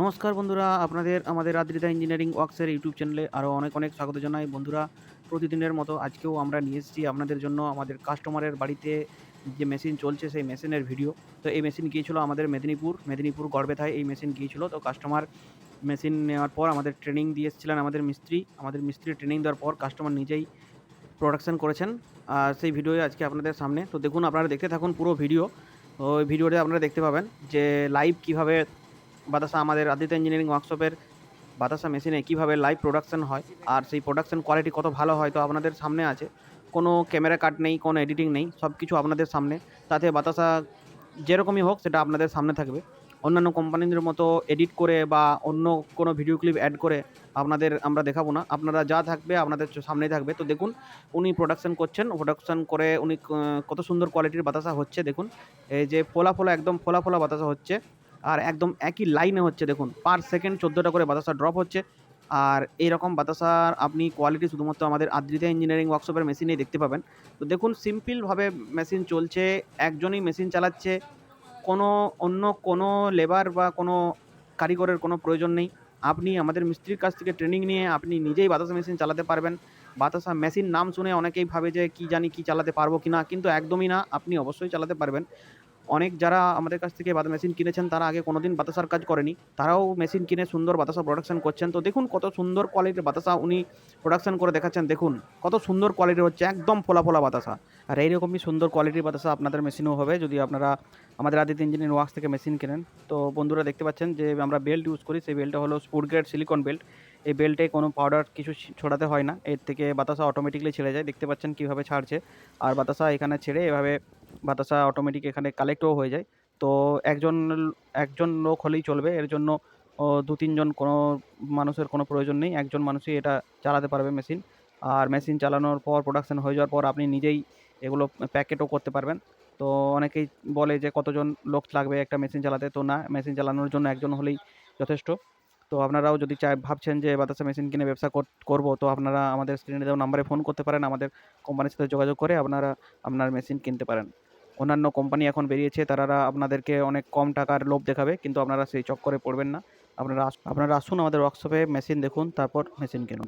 নমস্কার বন্ধুরা, আপনাদের আমাদের আদ্রিতা ইঞ্জিনিয়ারিং ওয়ার্কসের ইউটিউব চ্যানেলে আরও অনেক অনেক স্বাগত জানাই। বন্ধুরা, প্রতিদিনের মতো আজকেও আমরা নিয়ে এসেছি আপনাদের জন্য আমাদের কাস্টমারের বাড়িতে যে মেশিন চলছে সেই মেশিনের ভিডিও তো এই মেশিন গিয়েছিল আমাদের মেদিনীপুর মেদিনীপুর গড়বেথায় এই মেশিন গিয়েছিল। তো কাস্টমার মেশিন নেওয়ার পর আমাদের ট্রেনিং দিয়ে এসেছিলেন আমাদের মিস্ত্রি। আমাদের মিস্ত্রি ট্রেনিং দেওয়ার পর কাস্টমার নিজেই প্রোডাকশন করেছেন। আর সেই ভিডিও আজকে আপনাদের সামনে। তো দেখুন, আপনারা দেখতে থাকুন পুরো ভিডিও ওই ভিডিওতে আপনারা দেখতে পাবেন যে লাইভ কীভাবে বাতাসা আমাদের আদিত্য ইঞ্জিনিয়ারিং ওয়ার্কশপের বাতাসা মেশিনে কীভাবে লাইভ প্রোডাকশন হয়, আর সেই প্রোডাকশন কোয়ালিটি কত ভালো হয় তো আপনাদের সামনে আছে। কোনো ক্যামেরা কাট নেই, কোনো এডিটিং নেই সব কিছু আপনাদের সামনে। তাতে বাতাসা যেরকমই হোক, সেটা আপনাদের সামনে থাকবে। অন্যান্য কোম্পানিদের মতো এডিট করে বা অন্য কোনো ভিডিও ক্লিপ অ্যাড করে আপনাদের আমরা দেখাবো না। আপনারা যা থাকবে, আপনাদের সামনেই থাকবে। তো দেখুন, উনি প্রোডাকশন করছেন। প্রোডাকশন করে উনি কত সুন্দর কোয়ালিটির বাতাসা হচ্ছে, দেখুন। এই যে ফোলা ফোলা, একদম ফোলা ফোলা বাতাসা হচ্ছে। আর একদম একই লাইনে হচ্ছে, দেখুন পার সেকেন্ড চোদ্দোটা করে বাতাসা ড্রপ হচ্ছে। আর এইরকম বাতাসার আপনি কোয়ালিটি শুধুমাত্র আমাদের আদ্রিতা ইঞ্জিনিয়ারিং ওয়ার্কশপের মেশিনেই দেখতে পাবেন। তো দেখুন সিম্পলভাবে মেশিন চলছে, একজনই মেশিন চালাচ্ছে, কোনো অন্য কোনো লেবার বা কোনো কারিগরের কোনো প্রয়োজন নেই। আপনি আমাদের মিস্ত্রির কাছ থেকে ট্রেনিং নিয়ে আপনি নিজেই বাতাসা মেশিন চালাতে পারবেন। বাতাসা মেশিন নাম শুনে অনেকেই ভাবে যে, কি জানি কি চালাতে পারব কি না কিন্তু একদমই না, আপনি অবশ্যই চালাতে পারবেন। অনেক যারা আমাদের কাছ থেকে বাতা মেশিন কিনেছেন, তারা আগে কোনোদিন বাতাসার কাজ করেনি। তারাও মেশিন কিনে সুন্দর বাতাসা প্রোডাকশন করছেন। তো দেখুন কত সুন্দর কোয়ালিটির বাতাসা উনি প্রোডাকশন করে দেখাচ্ছেন। দেখুন কত সুন্দর কোয়ালিটির হচ্ছে, একদম ফোলা ফোলা বাতাসা। আর এইরকমই সুন্দর কোয়ালিটির বাতাসা আপনাদের মেশিনও হবে যদি আপনারা আমাদের আদিত্য ইঞ্জিনিয়ার ওয়ার্কস থেকে মেশিন কেনেন। তো বন্ধুরা দেখতে পাচ্ছেন যে আমরা বেল্ট ইউজ করি, সেই বেল্টটা হলো স্পুড গ্রেড সিলিকন বেল্ট এই বেল্টে কোনো পাউডার কিছু ছড়াতে হয় না। এর থেকে বাতাসা অটোমেটিকলি ছেড়ে যায়। দেখতে পাচ্ছেন কীভাবে ছাড়ছে। আর বাতাসা এখানে ছেড়ে এভাবে বাতাসা অটোমেটিক এখানে কালেক্টও হয়ে যায়। তো একজন একজন লোক হলেই চলবে। এর জন্য দু তিনজন কোনো মানুষের কোনো প্রয়োজন নেই। একজন মানুষই এটা চালাতে পারবে মেশিন আর মেশিন চালানোর পর প্রোডাকশান হয়ে যাওয়ার পর আপনি নিজেই এগুলো প্যাকেটও করতে পারবেন। তো অনেকেই বলে যে, কতজন লোক লাগবে একটা মেশিন চালাতে? তো না মেশিন চালানোর জন্য একজন হলেই যথেষ্ট। তো আপনারাও যদি চাই ভাবছেন যে, বাতাসা মেশিন কিনে ব্যবসা কর- করব, তো আপনারা আমাদের স্ক্রিনে দেওয়া নাম্বারে ফোন করতে পারেন। আমাদের কোম্পানির সাথে যোগাযোগ করে আপনারা আপনার মেশিন কিনতে পারেন। অন্যান্য কোম্পানি এখন বেরিয়েছে তারা আপনাদেরকে অনেক কম টাকার লোভ দেখাবে, কিন্তু আপনারা সেই চক্করে পড়বেন না। আপনারা আপনারা আসুন আমাদের ওয়ার্কশপে মেশিন দেখুন, তারপর মেশিন কিনুন।